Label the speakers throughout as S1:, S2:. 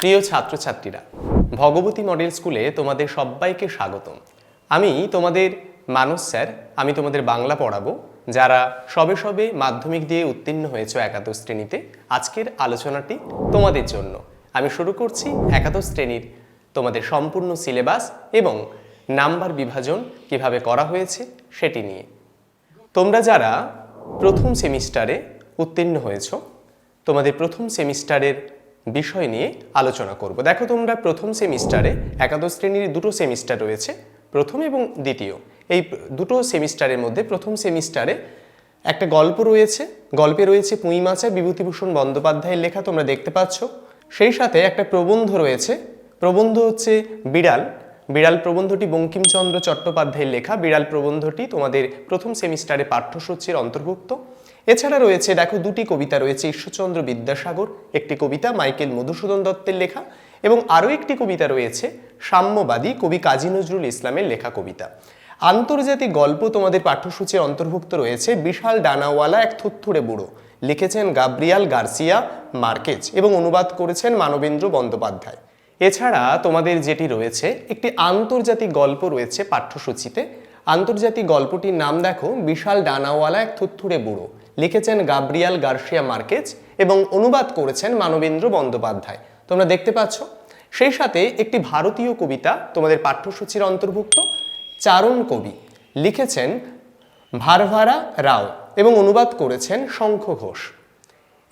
S1: প্রিয় ছাত্রছাত্রীরা, ভগবতী মডেল স্কুলে তোমাদের সবাইকে স্বাগতম। আমি তোমাদের মানস স্যার, আমি তোমাদের বাংলা পড়াবো, যারা সবে সবে মাধ্যমিক দিয়ে উত্তীর্ণ হয়েছে একাদশ শ্রেণীতে। আজকের আলোচনাটি তোমাদের জন্য। আমি শুরু করছি একাদশ শ্রেণির তোমাদের সম্পূর্ণ সিলেবাস এবং নাম্বার বিভাজন কীভাবে করা হয়েছে সেটি নিয়ে। তোমরা যারা প্রথম সেমিস্টারে উত্তীর্ণ হয়েছো, তোমাদের প্রথম সেমিস্টারের বিষয় নিয়ে আলোচনা করব। দেখো তোমরা প্রথম সেমিস্টারে একাদশ শ্রেণির দুটো সেমিস্টার রয়েছে, প্রথম এবং দ্বিতীয়। এই দুটো সেমিস্টারের মধ্যে প্রথম সেমিস্টারে একটা গল্প রয়েছে, গল্পে রয়েছে পুঁইমাচা বিভূতিভূষণ বন্দ্যোপাধ্যায়ের লেখা তোমরা দেখতে পাচ্ছ। সেই সাথে একটা প্রবন্ধ রয়েছে, প্রবন্ধ হচ্ছে বিড়াল বিড়াল প্রবন্ধটি বঙ্কিমচন্দ্র চট্টোপাধ্যায়ের লেখা। বিড়াল প্রবন্ধটি তোমাদের প্রথম সেমিস্টারে পাঠ্যসূচির অন্তর্ভুক্ত। এছাড়া রয়েছে, দেখো, দুটি কবিতা রয়েছে, ঈশ্বরচন্দ্র বিদ্যাসাগর, একটি কবিতা মাইকেল মধুসূদন দত্তের লেখা এবং আরও একটি কবিতা রয়েছে, সাম্যবাদী কবি কাজী নজরুল ইসলামের লেখা কবিতা। আন্তর্জাতিক গল্প তোমাদের পাঠ্যসূচির অন্তর্ভুক্ত রয়েছে, বিশাল ডানাওয়ালা এক থুত্থুড়ে বুড়ো। লিখেছেন গাব্রিয়াল গার্সিয়া মার্কেজ এবং অনুবাদ করেছেন মানবেন্দ্র বন্দ্যোপাধ্যায়। এছাড়া তোমাদের যেটি রয়েছে, একটি আন্তর্জাতিক গল্প রয়েছে পাঠ্যসূচিতে। আন্তর্জাতিক গল্পটির নাম দেখো, বিশাল ডানাওয়ালা এক থুত্থুড়ে বুড়ো। লিখেছেন গাব্রিয়াল গার্সিয়া মার্কেজ এবং অনুবাদ করেছেন মানবেন্দ্র বন্দ্যোপাধ্যায়। তোমরা দেখতে পাচ্ছ? সেই সাথে একটি ভারতীয় কবিতা তোমাদের পাঠ্যসূচির অন্তর্ভুক্ত, চারণ কবি। লিখেছেন ভারভারা রাও এবং অনুবাদ করেছেন শঙ্খ ঘোষ।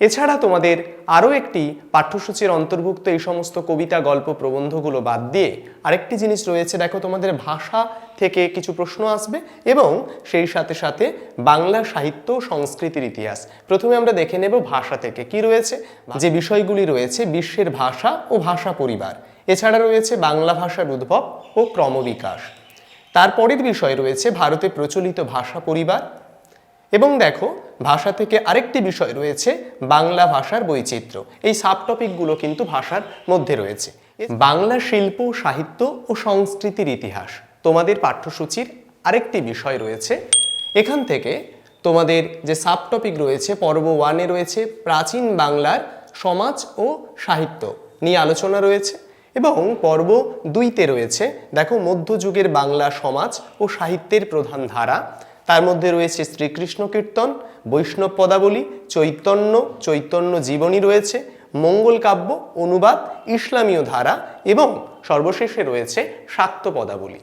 S1: এছাড়া তোমাদের আরও একটি পাঠ্যসূচির অন্তর্ভুক্ত এই সমস্ত কবিতা, গল্প, প্রবন্ধগুলো বাদ দিয়ে আরেকটি জিনিস রয়েছে। দেখো, তোমাদের ভাষা থেকে কিছু প্রশ্ন আসবে এবং সেই সাথে সাথে বাংলা সাহিত্য সংস্কৃতির ইতিহাস। প্রথমে আমরা দেখে নেব ভাষা থেকে কি রয়েছে, যে বিষয়গুলি রয়েছে বিশ্বের ভাষা ও ভাষা পরিবার। এছাড়া রয়েছে বাংলা ভাষার উদ্ভব ও ক্রমবিকাশ। তারপরের বিষয় রয়েছে ভারতে প্রচলিত ভাষা পরিবার। এবং দেখো ভাষা থেকে আরেকটি বিষয় রয়েছে, বাংলা ভাষার বৈচিত্র্য। এই সাব টপিকগুলো কিন্তু ভাষার মধ্যে রয়েছে। বাংলা শিল্প, সাহিত্য ও সংস্কৃতির ইতিহাস। তোমাদের পাঠ্যসূচির আরেকটি বিষয় রয়েছে। এখান থেকে তোমাদের যে সাব টপিক রয়েছে, পর্ব ওয়ানে রয়েছে, প্রাচীন বাংলার সমাজ ও সাহিত্য নিয়ে আলোচনা রয়েছে এবং পর্ব দুইতে রয়েছে, দেখো মধ্যযুগের বাংলা সমাজ ও সাহিত্যের প্রধান ধারা। তার মধ্যে রয়েছে শ্রীকৃষ্ণ কীর্তন, বৈষ্ণব পদাবলী, চৈতন্য চৈতন্য জীবনী রয়েছে, মঙ্গল কাব্য, অনুবাদ, ইসলামীয় ধারা এবং সর্বশেষে রয়েছে শাক্ত পদাবলী।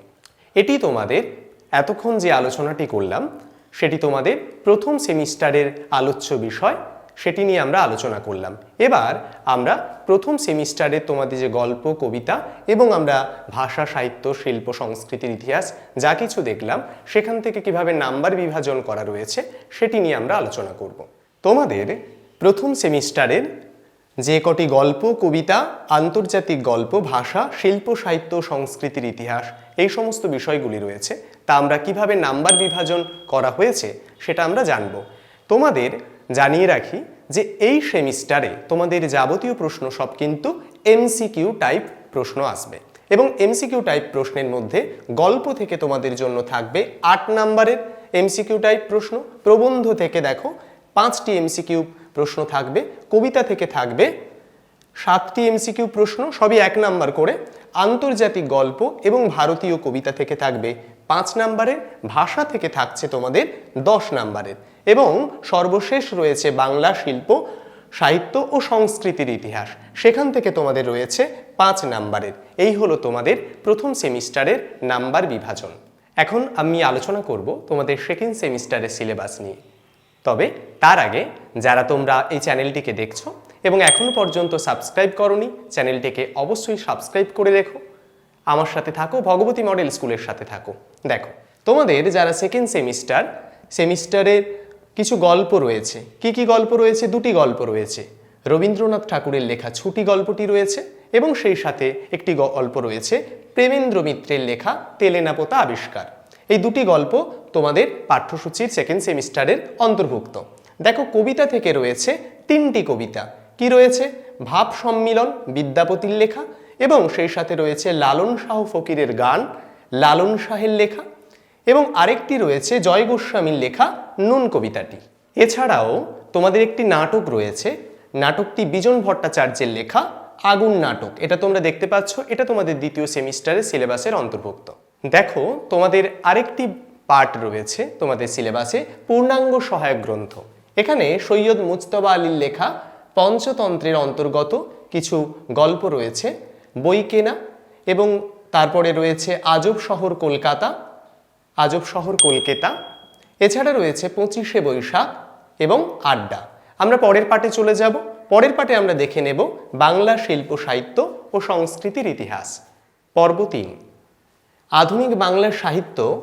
S1: এটি তোমাদের এতক্ষণ যে আলোচনাটি করলাম, সেটি তোমাদের প্রথম সেমিস্টারের আলোচ্য বিষয় সেটি নিয়ে আমরা আলোচনা করলাম। এবার আমরা প্রথম সেমিস্টারে তোমাদের যে গল্প, কবিতা এবং আমরা ভাষা, সাহিত্য, শিল্প, সংস্কৃতির ইতিহাস যা কিছু দেখলাম, সেখান থেকে কীভাবে নাম্বার বিভাজন করা রয়েছে, সেটি নিয়ে আমরা আলোচনা করব। তোমাদের প্রথম সেমিস্টারের যে কটি গল্প, কবিতা, আন্তর্জাতিক গল্প, ভাষা, শিল্প, সাহিত্য, সংস্কৃতির ইতিহাস, এই সমস্ত বিষয়গুলি রয়েছে, তা আমরা কীভাবে নাম্বার বিভাজন করা হয়েছে, সেটা আমরা জানব। তোমাদের জানিয়ে রাখি যে এই সেমিস্টারে তোমাদের যাবতীয় প্রশ্ন সব কিন্তু এমসিকিউ টাইপ প্রশ্ন আসবে। এবং এমসিকিউ টাইপ প্রশ্নের মধ্যে গল্প থেকে তোমাদের জন্য থাকবে আট নাম্বারের এমসিকিউ টাইপ প্রশ্ন। প্রবন্ধ থেকে দেখো পাঁচটি এমসিকিউ প্রশ্ন থাকবে, কবিতা থেকে থাকবে সাতটি এমসিকিউ প্রশ্ন, সবই এক নাম্বার করে। আন্তর্জাতিক গল্প এবং ভারতীয় কবিতা থেকে থাকবে পাঁচ নাম্বারের, ভাষা থেকে থাকছে তোমাদের দশ নাম্বারের। এবং সর্বশেষ রয়েছে বাংলা শিল্প, সাহিত্য ও সংস্কৃতির ইতিহাস। সেখান থেকে তোমাদের রয়েছে পাঁচ নাম্বারের। এই হলো তোমাদের প্রথম সেমিস্টারের নাম্বার বিভাজন। এখন আমি আলোচনা করব তোমাদের সেকেন্ড সেমিস্টারের সিলেবাস নিয়ে। তবে তার আগে যারা তোমরা এই চ্যানেলটিকে দেখছ এবং এখনও পর্যন্ত সাবস্ক্রাইব করনি চ্যানেলটিকে অবশ্যই সাবস্ক্রাইব করে রেখো। আমার সাথে থাকো, ভগবতী মডেল স্কুলের সাথে থাকো। দেখো, তোমাদের যারা সেকেন্ড সেমিস্টার সেমিস্টারের কিছু গল্প রয়েছে। কি কি গল্প রয়েছে? দুটি গল্প রয়েছে। রবীন্দ্রনাথ ঠাকুরের লেখা ছুটি গল্পটি রয়েছে এবং সেই সাথে একটি গল্প রয়েছে প্রেমেন্দ্র মিত্রের লেখা তেলেনাপোতা আবিষ্কার। এই দুটি গল্প তোমাদের পাঠ্যসূচির সেকেন্ড সেমিস্টারের অন্তর্ভুক্ত। দেখো, কবিতা থেকে রয়েছে তিনটি কবিতা। কি রয়েছে? ভাব সম্মিলন, বিদ্যাপতির লেখা এবং সেই সাথে রয়েছে লালন শাহ ফকিরের গান, লালন শাহের লেখা এবং আরেকটি রয়েছে জয় গোস্বামীর লেখা নুন কবিতাটি। এছাড়াও তোমাদের একটি নাটক রয়েছে, নাটকটি বিজন ভট্টাচার্যের লেখা আগুন নাটক। এটা তোমরা দেখতে পাচ্ছ, এটা তোমাদের দ্বিতীয় সেমিস্টারের সিলেবাসের অন্তর্ভুক্ত। দেখো, তোমাদের আরেকটি পার্ট রয়েছে তোমাদের সিলেবাসে, পূর্ণাঙ্গ সহায়ক গ্রন্থ। এখানে সৈয়দ মুজতবা আলীর লেখা পঞ্চতন্ত্রের অন্তর্গত কিছু গল্প রয়েছে, বই কেনা এবং তারপরে রয়েছে আজব শহর কলকাতা আজব শহর কলকাতা। এছাড়া রয়েছে পঁচিশে বৈশাখ এবং আড্ডা। আমরা পরের পাটে চলে যাব। পরের পাটে আমরা দেখে নেব বাংলা শিল্প সাহিত্য ও সংস্কৃতির ইতিহাস। পর্ব তিন। আধুনিক বাংলার সাহিত্য।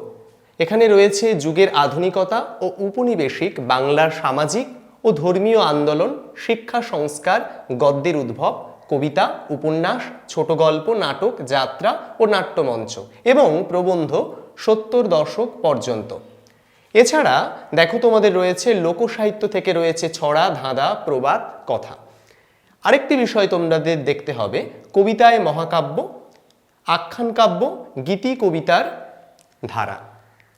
S1: এখানে রয়েছে যুগের আধুনিকতা ও উপনিবেশিক বাংলার সামাজিক ও ধর্মীয় আন্দোলন, শিক্ষা, সংস্কার, গদ্যের উদ্ভব, কবিতা, উপন্যাস ছোট গল্প নাটক, যাত্রা ও নাট্যমঞ্চ এবং প্রবন্ধ সত্তর দশক পর্যন্ত। এছাড়া দেখো তোমাদের রয়েছে লোকসাহিত্য থেকে রয়েছে ছড়া, ধাঁধা, প্রবাদ, কথা। আরেকটি বিষয় তোমাদের দেখতে হবে, কবিতায় মহাকাব্য, আখ্যান কাব্য, গীতি কবিতার ধারা।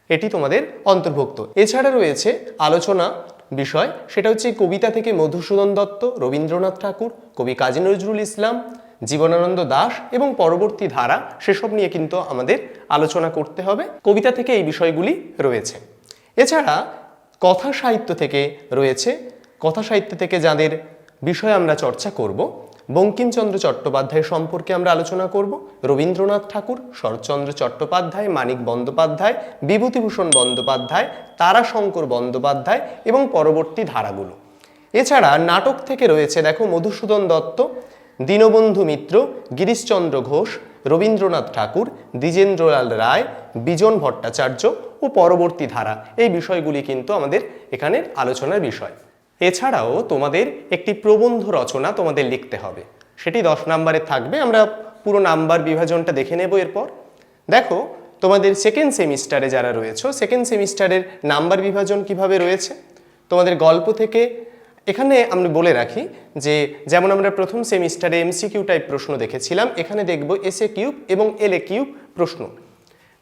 S1: এটি তোমাদের অন্তর্ভুক্ত। এছাড়া রয়েছে আলোচনা বিষয়, সেটা হচ্ছে কবিতা থেকে মধুসূদন দত্ত, রবীন্দ্রনাথ ঠাকুর, কবি কাজী নজরুল ইসলাম জীবনানন্দ দাশ এবং পরবর্তী ধারা, সেসব নিয়ে কিন্তু আমাদের আলোচনা করতে হবে। কবিতা থেকে এই বিষয়গুলি রয়েছে। এছাড়া কথা সাহিত্য থেকে রয়েছে। কথা সাহিত্য থেকে যাদের বিষয় আমরা চর্চা করব, বঙ্কিমচন্দ্র চট্টোপাধ্যায় সম্পর্কে আমরা আলোচনা করব, রবীন্দ্রনাথ ঠাকুর, শরৎচন্দ্র চট্টোপাধ্যায়, মানিক বন্দ্যোপাধ্যায়, বিভূতিভূষণ বন্দ্যোপাধ্যায়, তারাশঙ্কর বন্দ্যোপাধ্যায় এবং পরবর্তী ধারাগুলো। এছাড়া নাটক থেকে রয়েছে, দেখো, মধুসূদন দত্ত দীনবন্ধু মিত্র, গিরিশচন্দ্র ঘোষ, রবীন্দ্রনাথ ঠাকুর, দ্বিজেন্দ্রলাল রায়, বিজন ভট্টাচার্য ও পরবর্তী ধারা। এই বিষয়গুলি কিন্তু আমাদের এখানের আলোচনার বিষয়। এছাড়াও তোমাদের একটি প্রবন্ধ রচনা তোমাদের লিখতে হবে। সেটি দশ নম্বরে থাকবে। আমরা পুরো নাম্বার বিভাজনটা দেখে নেব এরপর। দেখো, তোমাদের সেকেন্ড সেমিস্টারে যারা রয়েছে সেকেন্ড সেমিস্টারের নাম্বার বিভাজন কীভাবে রয়েছে? তোমাদের গল্প থেকে এখানে আমরা বলে রাখি যে, যেমন আমরা প্রথম সেমিস্টারে এমসিকিউ টাইপ প্রশ্ন দেখেছিলাম, এখানে দেখব এসএ কিউব এবং এলএ কিউব প্রশ্ন।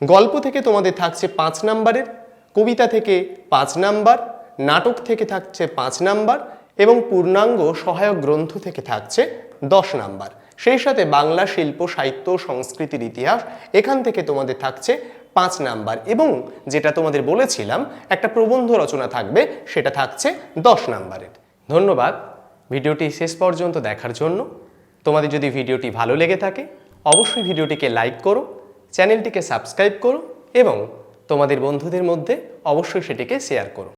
S1: গল্প থেকে তোমাদের থাকছে পাঁচ নাম্বারের, কবিতা থেকে পাঁচ নাম্বার, নাটক থেকে থাকছে পাঁচ নাম্বার এবং পূর্ণাঙ্গ সহায়ক গ্রন্থ থেকে থাকছে দশ নাম্বার। সেই সাথে বাংলা শিল্প, সাহিত্য, সংস্কৃতির ইতিহাস, এখান থেকে তোমাদের থাকছে পাঁচ নাম্বার এবং যেটা তোমাদের বলেছিলাম, একটা প্রবন্ধ রচনা থাকবে, সেটা থাকছে দশ নাম্বারের। ধন্যবাদ। ভিডিওটি শেষ পর্যন্ত দেখার জন্য। তোমাদের যদি ভিডিওটি ভালো লেগে থাকে, অবশ্যই ভিডিওটিকে লাইক করো, চ্যানেলটিকে সাবস্ক্রাইব করো এবং তোমাদের বন্ধুদের মধ্যে অবশ্যই সেটিকে শেয়ার করো।